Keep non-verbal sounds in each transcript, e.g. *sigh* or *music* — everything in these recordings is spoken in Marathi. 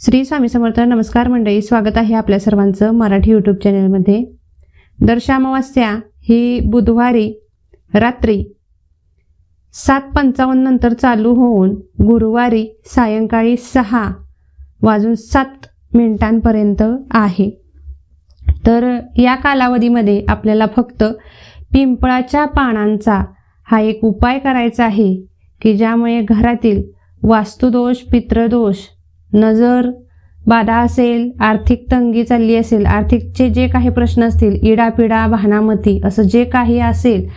श्री स्वामी समर्थ नमस्कार मंडळी. स्वागत आहे आपल्या सर्वांचं मराठी यूट्यूब चॅनलमध्ये दर्शामावास्या ही बुधवारी रात्री सात पंचावन्न नंतर चालू होऊन गुरुवारी सायंकाळी सहा वाजून सात मिनिटांपर्यंत आहे. तर या कालावधीमध्ये आपल्याला फक्त पिंपळाच्या पानांचा हा एक उपाय करायचा आहे की ज्यामुळे घरातील वास्तुदोष पित्रदोष नजर बाधा असेल आर्थिक तंगी चालली असेल आर्थिकचे जे काही प्रश्न असतील इडापिडा भानामती असं जे काही असेल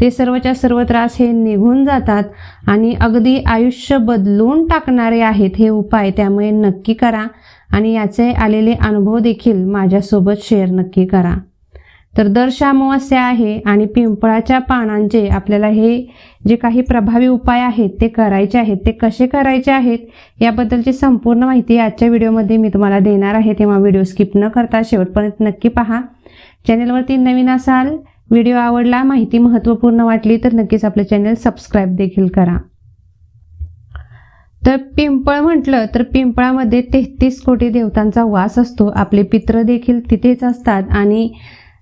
ते सर्वच्या सर्व त्रास हे निघून जातात आणि अगदी आयुष्य बदलून टाकणारे आहेत हे उपाय त्यामुळे नक्की करा आणि याचे आलेले अनुभव देखील माझ्यासोबत शेअर नक्की करा. तर दर अमावस्या आहे आणि पिंपळाच्या पानांचे आपल्याला हे जे काही प्रभावी उपाय आहेत ते करायचे आहेत ते कसे करायचे आहेत याबद्दलची संपूर्ण माहिती आजच्या व्हिडिओमध्ये मी तुम्हाला देणार आहे. तेव्हा व्हिडिओ स्किप न करता शेवटपर्यंत नक्की पहा. चॅनलवरती नवीन असाल व्हिडिओ आवडला माहिती महत्त्वपूर्ण वाटली तर नक्कीच आपलं चॅनल सबस्क्राईब देखील करा. तर पिंपळ म्हटलं तर पिंपळामध्ये तेहतीस कोटी देवतांचा वास असतो. आपले पित्र देखील तिथेच असतात आणि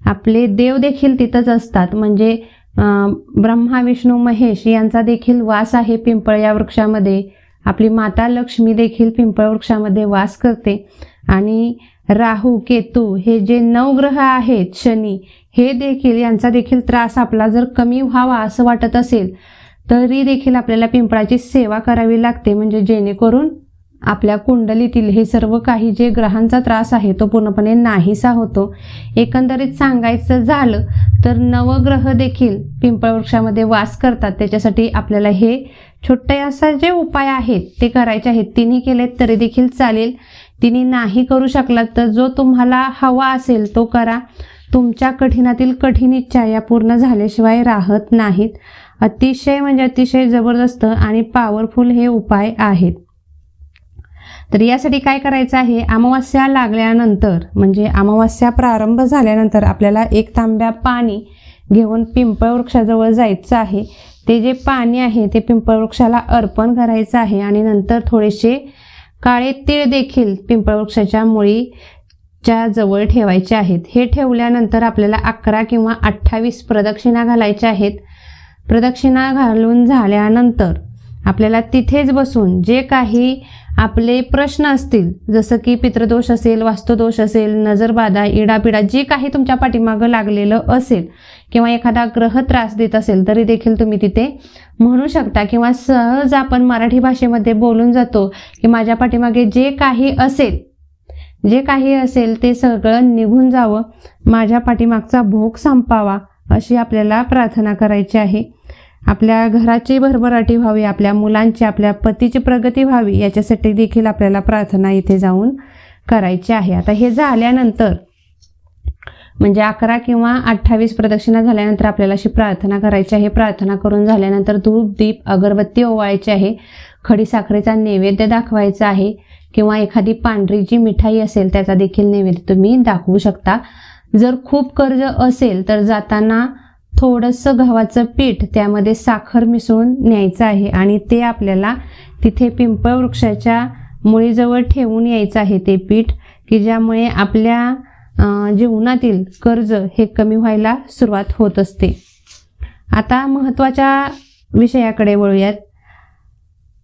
आपले देव देखील तिथंच असतात. म्हणजे ब्रह्मा विष्णू महेश यांचा देखील वास आहे पिंपळ या वृक्षामध्ये. आपली माता लक्ष्मी देखील पिंपळ वृक्षामध्ये वास करते. आणि राहू केतू हे जे नवग्रह आहेत शनी हे देखील यांचा देखील त्रास आपला जर कमी व्हावा असं वाटत असेल तरी देखील आपल्याला पिंपळाची सेवा करावी लागते. म्हणजे जेणेकरून आपल्या कुंडलीतील हे सर्व काही जे ग्रहांचा त्रास आहे तो पूर्णपणे नाहीसा होतो. एकंदरीत सांगायचं झालं तर नवग्रह देखील पिंपळ वृक्षामध्ये वास करतात. त्याच्यासाठी आपल्याला हे छोटे असा जे उपाय आहेत ते करायचे आहेत. तिन्ही केलेत तरी देखील चालेल. तिन्ही नाही करू शकलात तर जो तुम्हाला हवा असेल तो करा. तुमच्या कठीणातील कठीण इच्छा या पूर्ण झाल्याशिवाय राहत नाहीत. अतिशय म्हणजे अतिशय जबरदस्त आणि पॉवरफुल हे उपाय आहेत. तर यासाठी काय करायचं आहे? अमावस्या लागल्यानंतर म्हणजे अमावस्या प्रारंभ झाल्यानंतर आपल्याला एक तांब्या पाणी घेऊन पिंपळ वृक्षाजवळ जायचं आहे. ते जे पाणी आहे ते पिंपळ वृक्षाला अर्पण करायचं आहे आणि नंतर थोडेसे काळे तीळ देखील पिंपळ वृक्षाच्या मुळीच्या जवळ ठेवायचे आहेत. हे ठेवल्यानंतर आपल्याला अकरा किंवा अठ्ठावीस प्रदक्षिणा घालायच्या आहेत. प्रदक्षिणा घालून झाल्यानंतर आपल्याला तिथेच बसून जे काही आपले प्रश्न असतील जसं की पितृदोष असेल वास्तुदोष असेल नजरबाधा इडापिडा जे काही तुमच्या पाठीमागं लागलेलं असेल किंवा एखादा ग्रह त्रास देत असेल तरी देखील तुम्ही तिथे म्हणू शकता. किंवा सहज आपण मराठी भाषेमध्ये बोलून जातो की माझ्या पाठीमागे जे काही असेल जे काही असेल ते सगळं निघून जावं. माझ्या पाठीमागचा भोग संपावा अशी आपल्याला प्रार्थना करायची आहे. आपल्या घराची भरभराटी व्हावी आपल्या मुलांची आपल्या पतीची प्रगती व्हावी याच्यासाठी देखील आपल्याला प्रार्थना इथे जाऊन करायची आहे. आता हे झाल्यानंतर म्हणजे अकरा किंवा अठ्ठावीस प्रदक्षिणा झाल्यानंतर आपल्याला अशी प्रार्थना करायची आहे. प्रार्थना करून झाल्यानंतर धूप दीप अगरबत्ती ओवाळायची आहे. खडी साखरेचा नैवेद्य दाखवायचा आहे. किंवा एखादी पांढरी जी मिठाई असेल त्याचा देखील नैवेद्य तुम्ही दाखवू शकता. जर खूप कर्ज असेल तर जाताना थोडंसं गव्हाचं पीठ त्यामध्ये साखर मिसळून न्यायचं आहे आणि ते आपल्याला तिथे पिंपळ वृक्षाच्या मुळीजवळ ठेवून यायचं आहे ते पीठ की ज्यामुळे आपल्या जीवनातील कर्ज हे कमी व्हायला सुरुवात होत असते. आता महत्त्वाच्या विषयाकडे वळूयात.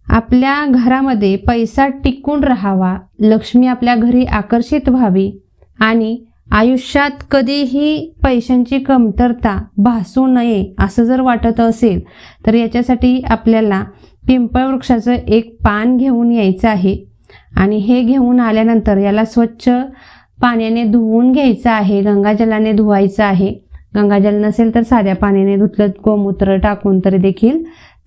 आपल्या घरामध्ये पैसा टिकून राहावा लक्ष्मी आपल्या घरी आकर्षित व्हावी आणि आयुष्यात कधीही पैशांची कमतरता भासू नये असं जर वाटत असेल तर याच्यासाठी आपल्याला पिंपळ वृक्षाचं एक पान घेऊन यायचं आहे. आणि हे घेऊन आल्यानंतर याला स्वच्छ पाण्याने धुवून घ्यायचं आहे गंगाजलाने धुवायचं आहे. गंगाजल नसेल तर साध्या पाण्याने धुतलं गोमूत्र टाकून तरी देखील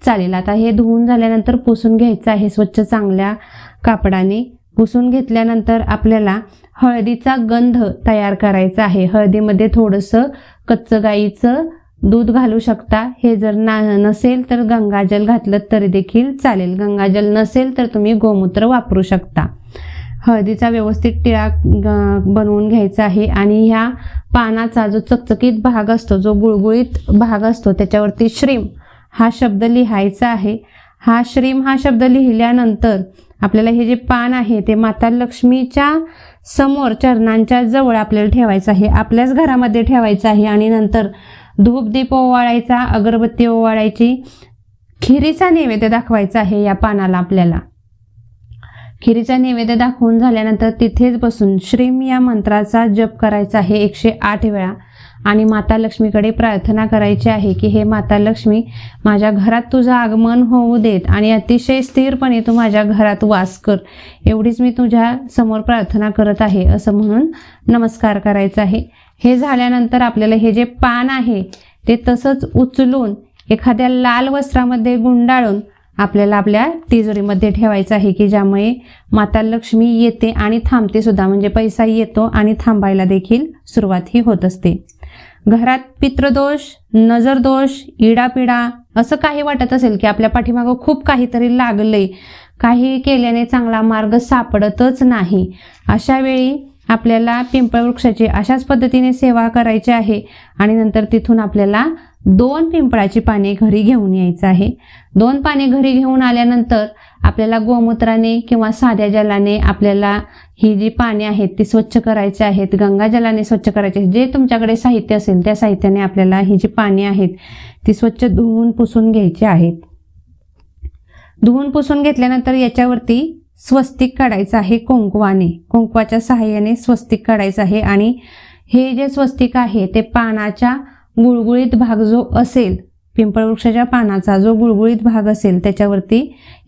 चालेल. आता हे धुवून झाल्यानंतर पुसून घ्यायचं आहे स्वच्छ चांगल्या कापडाने. पुसून घेतल्यानंतर आपल्याला हळदीचा गंध तयार करायचा आहे. हळदीमध्ये थोडंसं कच्चं गाईचं दूध घालू शकता. हे जर ना नसेल तर गंगाजल घातलं तरी देखील चालेल. गंगाजल नसेल तर तुम्ही गोमूत्र वापरू शकता. हळदीचा व्यवस्थित टिळा ग- बनवून घ्यायचा आहे आणि ह्या पानाचा जो चकचकीत भाग असतो जो गुळगुळीत भाग असतो त्याच्यावरती श्रीम हा शब्द लिहायचा आहे. हा श्रीम हा शब्द लिहिल्यानंतर आपल्याला हे जे पान आहे ते माता लक्ष्मीच्या समोर चरणांच्या जवळ आपल्याला ठेवायचं आहे. आपल्याच घरामध्ये ठेवायचं आहे आणि नंतर धूपदीप ओवाळायचा अगरबत्ती ओवाळायची खिरीचा नैवेद्य दाखवायचा आहे या पानाला आपल्याला. खिरीचा नैवेद्य दाखवून झाल्यानंतर तिथेच बसून श्रीम या मंत्राचा जप करायचा आहे एकशे आठ वेळा. आणि माता लक्ष्मीकडे प्रार्थना करायची आहे की हे माता लक्ष्मी माझ्या घरात तुझं आगमन होऊ देत आणि अतिशय स्थिरपणे तू माझ्या घरात वास कर. एवढीच मी तुझ्या समोर प्रार्थना करत आहे असं म्हणून नमस्कार करायचा आहे. हे झाल्यानंतर आपल्याला हे जे पान आहे ते तसंच उचलून एखाद्या लाल वस्त्रामध्ये गुंडाळून आपल्याला आपल्या तिजोरीमध्ये ठेवायचं आहे की ज्यामुळे माता लक्ष्मी येते आणि थांबते सुद्धा. म्हणजे पैसा येतो आणि थांबायला देखील सुरुवात ही होत असते. घरात पितृदोष नजरदोष इडापिडा असं काही वाटत असेल की आपल्या पाठीमागं खूप काहीतरी लागलंय. काही केल्याने चांगला मार्ग सापडतच नाही. अशा वेळी आपल्याला पिंपळ वृक्षाची अशाच पद्धतीने सेवा करायची आहे आणि नंतर तिथून आपल्याला दोन पिंपळाची पाने घरी घेऊन यायचं आहे. दोन पाने घरी घेऊन आल्यानंतर आपल्याला गोमूत्राने किंवा साध्या जलाने आपल्याला ही जी पाने आहेत ती स्वच्छ करायची आहेत गंगाजलाने स्वच्छ करायचे आहेत. जे तुमच्याकडे साहित्य असेल त्या साहित्याने आपल्याला ही जी पाने आहेत ती स्वच्छ धुवून पुसून घ्यायची आहेत. धुवून पुसून घेतल्यानंतर याच्यावरती स्वस्तिक काढायचं आहे कुंकवाने. कुंकवाच्या सहाय्याने स्वस्तिक काढायचं आहे आणि हे जे स्वस्तिक आहे ते पानाच्या गुळगुळीत भाग जो असेल पिंपळ वृक्षाच्या पानाचा जो गुळगुळीत भाग असेल त्याच्यावरती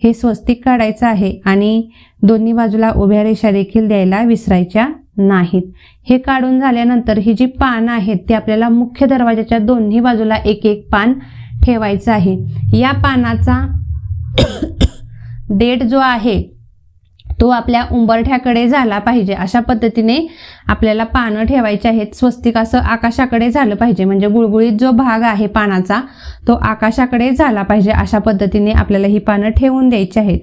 हे स्वस्तिक काढायचं आहे आणि दोन्ही बाजूला उभ्या रेषा देखील द्यायला विसरायच्या नाहीत. हे काढून झाल्यानंतर ही जी पानं आहेत ती आपल्याला मुख्य दरवाजाच्या दोन्ही बाजूला एक एक पान ठेवायचं आहे. या पानाचा *coughs* डेट जो आहे तो आपल्या उंबरठ्याकडे झाला पाहिजे. अशा पद्धतीने आपल्याला पानं ठेवायची आहेत. स्वस्तिक असं आकाशाकडे झालं पाहिजे. म्हणजे गुळगुळीत जो भाग आहे पानाचा तो आकाशाकडे झाला पाहिजे. अशा पद्धतीने आपल्याला ही पानं ठेवून द्यायची आहेत.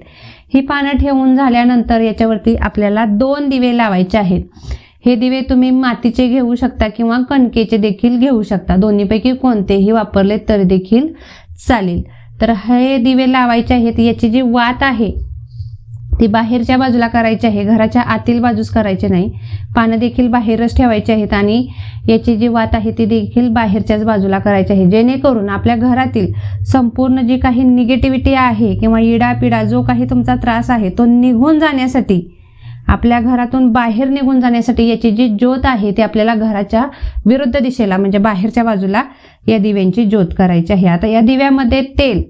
ही पानं ठेवून झाल्यानंतर याच्यावरती आपल्याला दोन दिवे लावायचे आहेत. हे दिवे तुम्ही मातीचे घेऊ शकता किंवा कणकेचे देखील घेऊ शकता. दोन्हीपैकी कोणतेही वापरले तरी देखील चालेल. तर हे दिवे लावायचे आहेत. याची जी वात आहे ती बाहेरच्या बाजूला करायची आहे. घराच्या आतील बाजूस करायचे नाही. पानं देखील बाहेरच ठेवायची आहेत आणि याची जी वात आहे ती देखील बाहेरच्याच बाजूला करायची आहे. जेणेकरून आपल्या घरातील संपूर्ण जी काही निगेटिव्हिटी आहे किंवा इडापिडा जो काही तुमचा त्रास आहे तो निघून जाण्यासाठी आपल्या घरातून बाहेर निघून जाण्यासाठी याची जी ज्योत आहे ती आपल्याला घराच्या विरुद्ध दिशेला म्हणजे बाहेरच्या बाजूला या दिव्यांची ज्योत करायची आहे. आता या दिव्यामध्ये तेल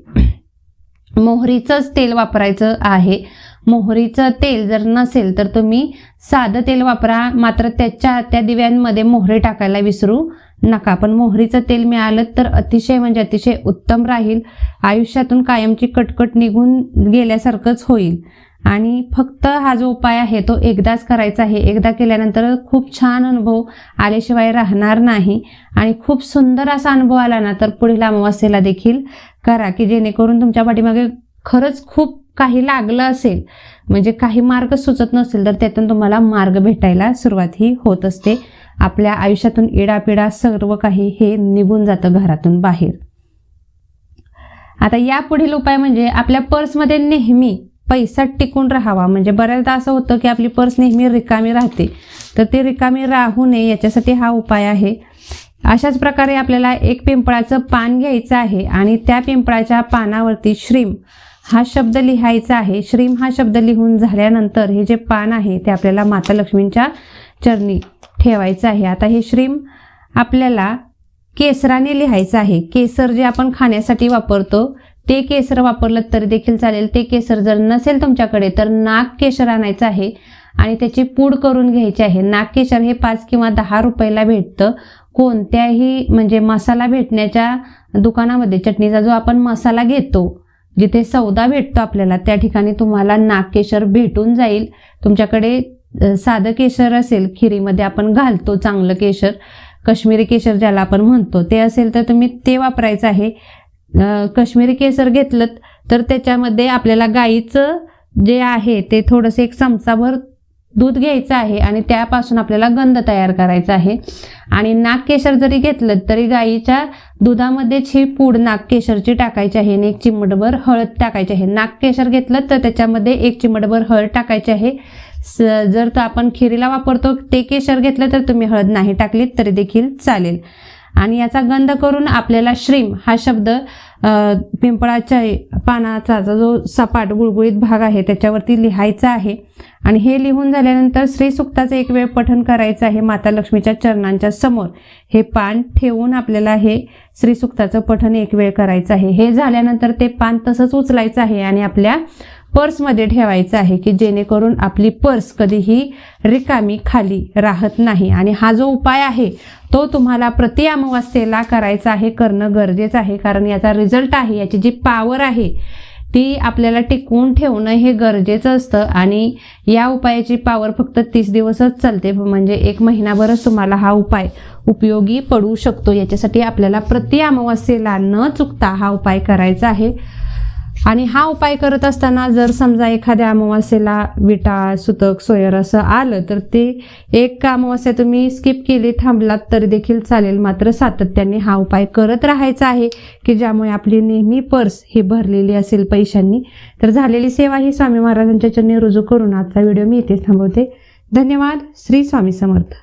मोहरीचंच तेल वापरायचं आहे. मोहरीचं तेल जर नसेल तर तुम्ही साधं तेल वापरा मात्र त्याच्या त्या दिव्यांमध्ये मोहरी टाकायला विसरू नका. पण मोहरीचं तेल मिळालं तर अतिशय म्हणजे अतिशय उत्तम राहील. आयुष्यातून कायमची कटकट निघून गेल्यासारखंच होईल. आणि फक्त हा जो उपाय आहे तो एकदाच करायचा आहे. एकदा केल्यानंतर खूप छान अनुभव आल्याशिवाय राहणार नाही. आणि खूप सुंदर असा अनुभव आला ना तर पुढील अमावास्येला देखील करा की जेणेकरून तुमच्या पाठीमागे खरंच खूप काही लागलं असेल म्हणजे काही मार्ग सुचत नसेल तर त्यातून तुम्हाला मार्ग भेटायला सुरुवात ही होत असते. आपल्या आयुष्यातून इडापिडा सर्व काही हे निघून जातं घरातून बाहेर. आता या पुढील उपाय म्हणजे आपल्या पर्समध्ये नेहमी पैसा टिकून राहावा. म्हणजे बऱ्याचदा असं होतं की आपली पर्स नेहमी रिकामी राहते. तर ती रिकामी राहू नये याच्यासाठी हा उपाय आहे. अशाच प्रकारे आपल्याला एक पिंपळाचं पान घ्यायचं आहे आणि त्या पिंपळाच्या पानावरती श्रीम हा शब्द लिहायचा आहे. श्रीम हा शब्द लिहून झाल्यानंतर हे जे पान आहे ते आपल्याला माता लक्ष्मींच्या चरणी ठेवायचं आहे. आता हे श्रीम आपल्याला केसराने लिहायचं आहे. केसर जे आपण खाण्यासाठी वापरतो ते केसर वापरलं तरी देखील चालेल. ते केसर जर नसेल तुमच्याकडे तर नाग केशर आणायचं आहे आणि त्याची पूड करून घ्यायची आहे. नाग केशर हे पाच किंवा दहा रुपयाला भेटतं. कोणत्याही म्हणजे मसाला भेटण्याच्या दुकानामध्ये चटणीचा जो आपण मसाला घेतो जिथे सौदा भेटतो आपल्याला त्या ठिकाणी तुम्हाला नागकेशर भेटून जाईल. तुमच्याकडे साधं केशर असेल खिरीमध्ये आपण घालतो चांगलं केशर. काश्मीरी केशर ज्याला आपण म्हणतो ते असेल तर तुम्ही ते वापरायचं आहे. अ, काश्मीरी केसर घेतलं तर त्याच्यामध्ये आपल्याला गाईचं जे आहे ते थोडंसं एक चमचाभर दूध घ्यायचं आहे आणि त्यापासून आपल्याला गंध तयार करायचा आहे. आणि नागकेशर जरी घेतलं तरी गाईच्या दुधामध्येच ही पूड नागकेशरची टाकायची आहे आणि एक चिमटभर हळद टाकायची आहे. नागकेशर घेतलं तर त्याच्यामध्ये एक चिमटभर हळद टाकायची आहे. स- जर तर आपण खिरीला वापरतो ते केशर घेतलं तर तुम्ही हळद नाही टाकलीत तरी देखील चालेल. आणि याचा गंध करून आपल्याला श्रीम हा शब्द पिंपळाच्या पानाचा जो सपाट गुळगुळीत भाग आहे त्याच्यावरती लिहायचा आहे. आणि हे लिहून झाल्यानंतर श्रीसुक्ताचं एक वेळ पठण करायचं आहे माता लक्ष्मीच्या चरणांच्या समोर. हे पान ठेवून आपल्याला हे श्रीसुक्ताचं पठण एक वेळ करायचं आहे. हे झाल्यानंतर ते पान तसंच उचलायचं आहे आणि आपल्या पर्समध्ये ठेवायचं आहे की जेणेकरून आपली पर्स कधीही रिकामी खाली राहत नाही. आणि हा जो उपाय आहे तो तुम्हाला प्रति अमावस्येला करायचा आहे करणं गरजेचं आहे. कारण याचा रिझल्ट आहे याची जी पॉवर आहे ती आपल्याला टिकवून ठेवणं हे गरजेचं असतं. आणि या उपायाची पॉवर फक्त तीस दिवसच चालते. म्हणजे एक महिनाभरच तुम्हाला हा उपाय उपयोगी पडू शकतो. याच्यासाठी आपल्याला प्रति अमावस्येला न चुकता हा उपाय करायचा आहे. आणि हा उपाय करत असताना जर समजा एखाद्या अमावस्येला विटा सुतक सोयर असं आलं तर ते एक अमावस्या तुम्ही स्किप केली थांबलात तरी देखील चालेल. मात्र सातत्याने हा उपाय करत राहायचा आहे की ज्यामुळे आपली नेहमी पर्स ही भरलेली असेल पैशांनी. तर झालेली सेवा ही स्वामी महाराजांच्या चरणी रुजू करून आजचा व्हिडिओ मी इथे थांबवते. धन्यवाद. श्री स्वामी समर्थ.